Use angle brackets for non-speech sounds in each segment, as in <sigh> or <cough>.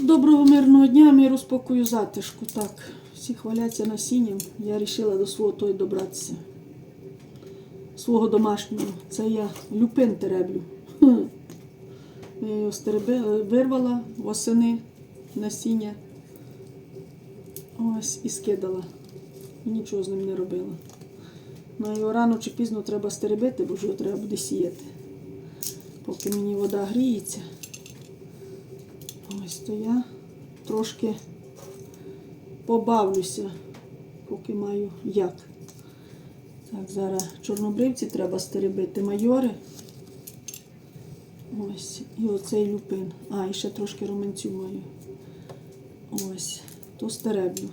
Доброго мирного дня, миру, спокою, затишку. Так, всі хваляться насінням. Я вирішила до свого той добратися. Свого домашнього. Це я люпин тереблю. <laughs> Я його стереби- вирвала восени насіння. Ось і скидала. І нічого з ним не робила. Ну його рано чи пізно треба стеребити, бо його треба буде сіяти. Поки мені вода гріється. Ось то я трошки побавлюся, поки маю як. Так, зараз чорнобривці треба стеребити майори. Ось, і оцей люпин. А, і ще трошки роменцю маю. Ось, то стереблю.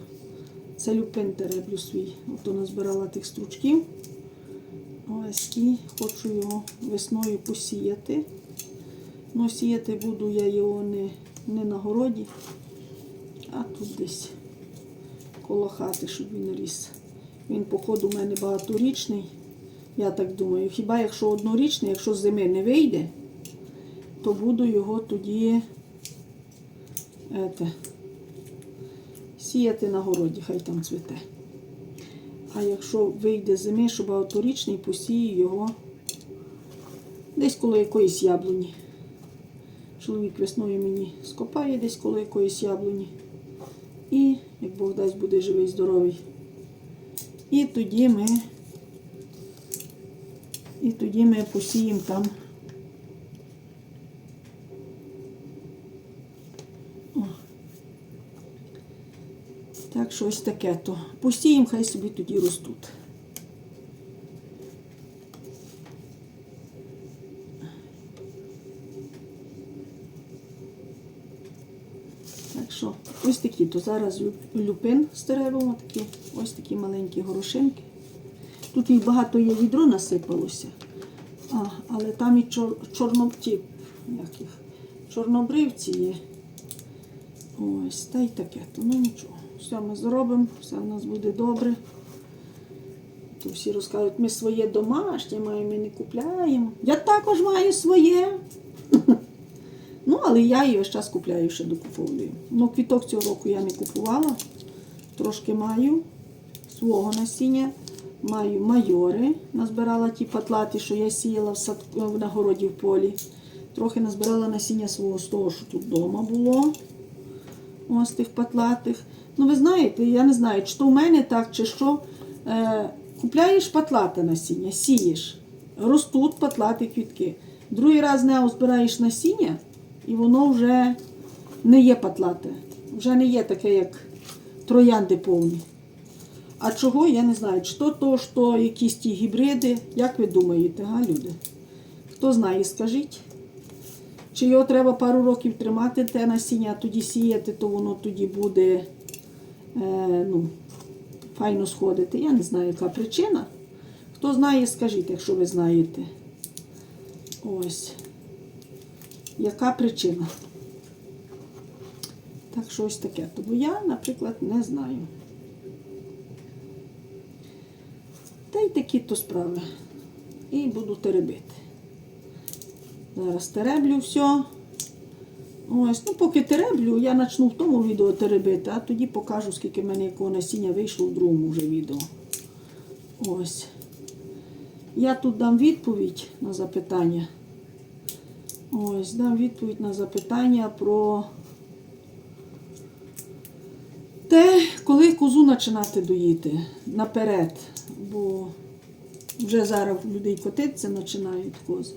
Це люпин тереблю свій. Ото назбирала тих стручків. Ось, і хочу його весною посіяти. Ну, сіяти буду я його не, не на городі, а тут десь коло хати, щоб він ріс. Він, походу, у мене багаторічний. Я так думаю. Хіба якщо однорічний, якщо з зими не вийде, то буду його тоді ете, сіяти на городі, хай там цвіте. А якщо вийде зими, що багаторічний, посію його десь коло якоїсь яблуні. Чоловік весною мені скопає десь коло якоїсь яблуні. І, як Бог дасть, буде живий, здоровий. І тоді ми, і тоді ми посіємо там. О. Так, щось таке то. Посіємо, хай собі тоді ростуть. Так що, ось такі, то зараз люпин стеревимо, такі, ось такі маленькі горошинки. Тут їх багато є відро насипалося, а, але там і чор, чорнобці, як їх, чорнобривці є. Ось, та й таке, то ну нічого. Все ми зробимо, все в нас буде добре. То всі розкажуть, ми своє домашнє маємо, ми не купляємо. Я також маю своє. Але я її весь час купляю ще докуповую. Ну, квіток цього року я не купувала. Трошки маю свого насіння. Маю майори. Назбирала ті патлаті, що я сіяла в садку в нагороді в полі. Трохи назбирала насіння свого з того, що тут вдома було. Ось тих патлатих. Ну, ви знаєте, я не знаю, чи то в мене так, чи що. Е, купляєш патлате насіння, сієш, ростуть патлаті квітки. Другий раз не збираєш насіння, і воно вже не є патлате. Вже не є таке, як троянди повні. А чого, я не знаю. Чи то, то що якісь ті гібриди, як ви думаєте, га, люди? Хто знає, скажіть. Чи його треба пару років тримати, те насіння, а тоді сіяти, то воно тоді буде е, ну, файно сходити. Я не знаю, яка причина. Хто знає, скажіть, якщо ви знаєте. Ось. Яка причина? Так що ось таке. Тому я, наприклад, не знаю. Та й такі то справи. І буду теребити. Зараз тереблю все. Ось, ну поки тереблю, я почну в тому відео теребити, а тоді покажу, скільки в мене якого насіння вийшло в другому вже відео. Ось. Я тут дам відповідь на запитання. Ось, дам відповідь на запитання про те, коли козу починати доїти наперед. Бо вже зараз людей котитися починають кози.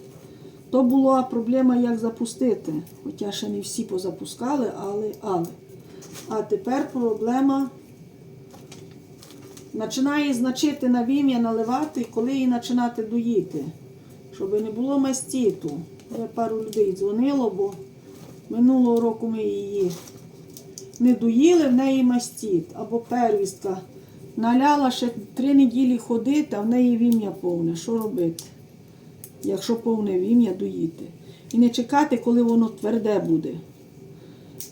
То була проблема, як запустити. Хоча ще не всі позапускали, але. але. А тепер проблема починає значити на вім'я наливати, коли її починати доїти. Щоб не було мастіту. Я пару людей дзвонило, бо минулого року ми її не доїли, в неї мастіт або первістка. Наляла ще три неділі ходити, а в неї вім'я повне. Що робити? Якщо повне вім'я доїти. І не чекати, коли воно тверде буде.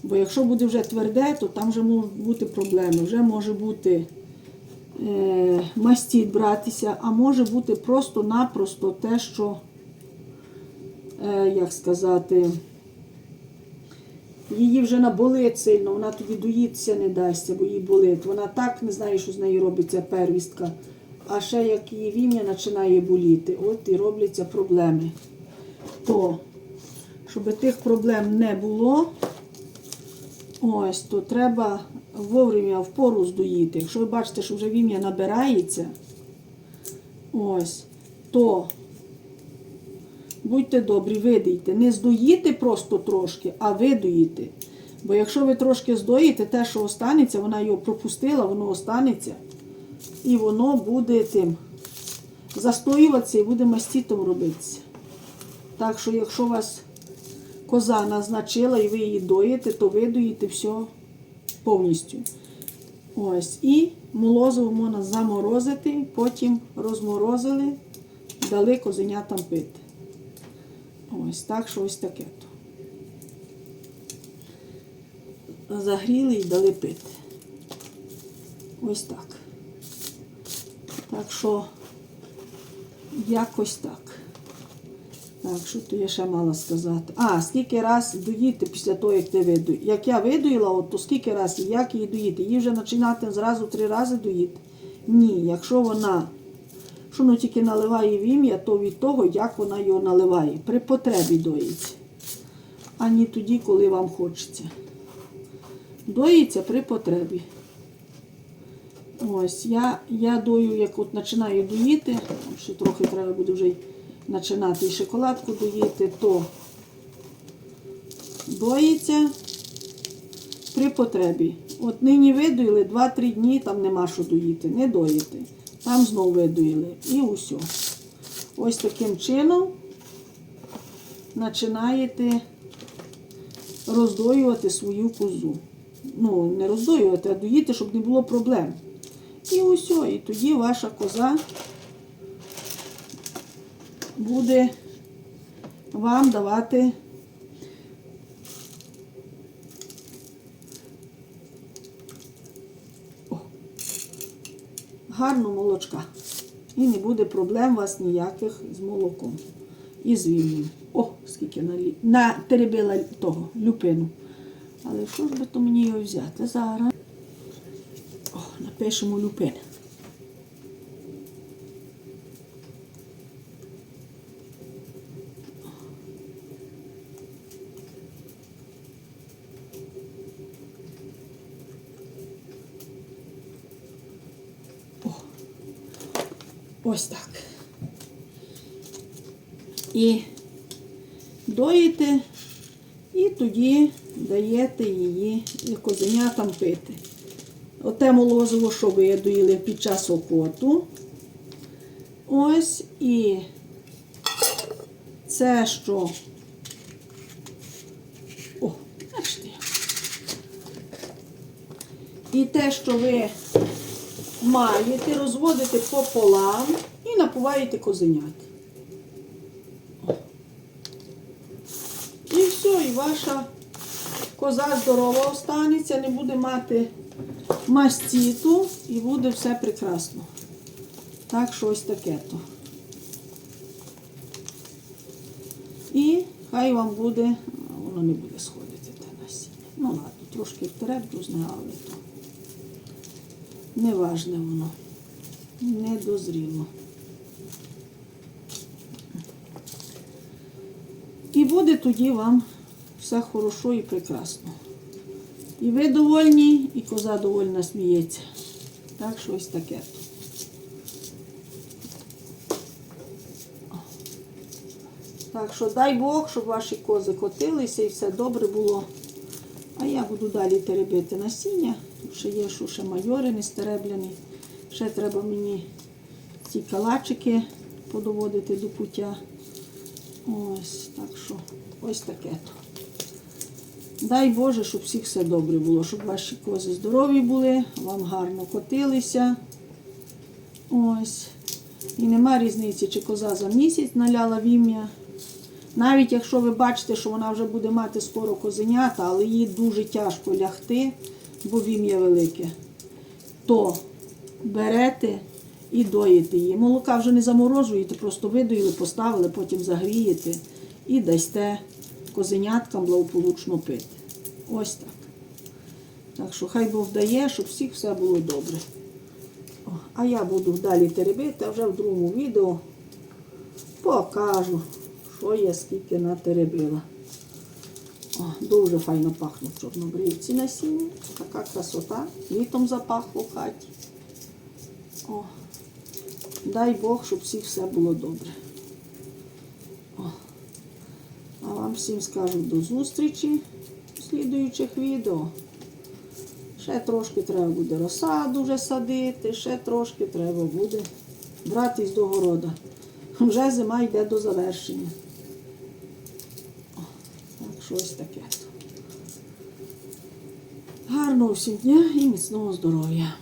Бо якщо буде вже тверде, то там вже можуть бути проблеми. Вже може бути е, мастіт братися, а може бути просто-напросто те, що, е, як сказати, її вже наболить сильно, вона тоді доїтися не дасться, бо їй болить. Вона так не знає, що з нею робиться первістка. А ще як її вім'я починає боліти, от і робляться проблеми. То, щоб тих проблем не було, ось, то треба вовремя в пору здоїти. Якщо ви бачите, що вже вім'я набирається, ось, то будьте добрі, видійте. Не здоїти просто трошки, а видоїти. Бо якщо ви трошки здоїте, те, що останеться, вона його пропустила, воно останеться. І воно буде тим застоюватися і буде мастітом робитися. Так що, якщо у вас коза назначила і ви її доїте, то ви доїте все повністю. Ось. І молозиво можна заморозити, потім розморозили, дали козенятам пити. Ось так, що ось таке то. Загріли і дали пити. Ось так. Так що якось так. Так, що то я ще мала сказати? А, скільки раз доїти після того, як ти виду. Як я видоїла, от, то скільки раз і як її доїти? Її вже починати зразу три рази доїти? Ні, якщо вона, що воно тільки наливає вім'я, то від того, як вона його наливає. При потребі доїться. А не тоді, коли вам хочеться. Доїться при потребі. Ось, я, я дою, як от починаю доїти, ще трохи треба буде вже починати і шоколадку доїти, то доїться при потребі. От нині видоїли 2-3 дні, там нема що доїти, не доїти. Там знову видоїли. І усе. Ось таким чином починаєте роздоювати свою козу. Ну, не роздоювати, а доїти, щоб не було проблем. І усе, і тоді ваша коза буде вам давати О, гарно молочка. І не буде проблем у вас ніяких з молоком і з вільним. О, скільки налі... натеребила того люпину. Але що ж би то мені його взяти зараз? О, напишемо люпин. Ось так. І доїте, і тоді даєте її козенятам пити. Оте молозиво, що ви доїли під час окоту. Ось і це що. О, бачите. І те, що ви маєте, розводите пополам і напуваєте козенят. І все, і ваша коза здорова останеться, не буде мати мастіту і буде все прекрасно. Так, що ось таке то. І хай вам буде, воно не буде сходити те насіння. Ну ладно, трошки дузне, але то неважне воно. Не дозріло. І буде тоді вам все хорошо і прекрасно. І ви довольні, і коза довольна сміється. Так що ось таке. Так що дай Бог, щоб ваші кози котилися і все добре було. Буду далі теребити насіння. Ще є, що ще майори не стеребляні. Ще треба мені ці калачики подоводити до пуття. Ось, так що, ось таке то. Дай Боже, щоб всіх все добре було, щоб ваші кози здорові були, вам гарно котилися. Ось. І нема різниці, чи коза за місяць наляла вім'я. Навіть якщо ви бачите, що вона вже буде мати скоро козенята, але їй дуже тяжко лягти, бо вім'я велике, то берете і доїте її. Молока вже не заморожуєте, просто видоїли, поставили, потім загрієте і дасте козеняткам благополучно пити. Ось так. Так що хай Бог дає, щоб всіх все було добре. А я буду далі теребити, а вже в другому відео покажу, що я скільки натеребила. О, дуже файно пахнуть чорнобривці насіння. Така красота. Літом запахло в хаті. О, дай Бог, щоб всіх все було добре. О. А вам всім скажу до зустрічі в слідуючих відео. Ще трошки треба буде розсаду вже садити, ще трошки треба буде братись до города. Вже зима йде до завершення. Щось таке. Гарного всім дня і міцного здоров'я.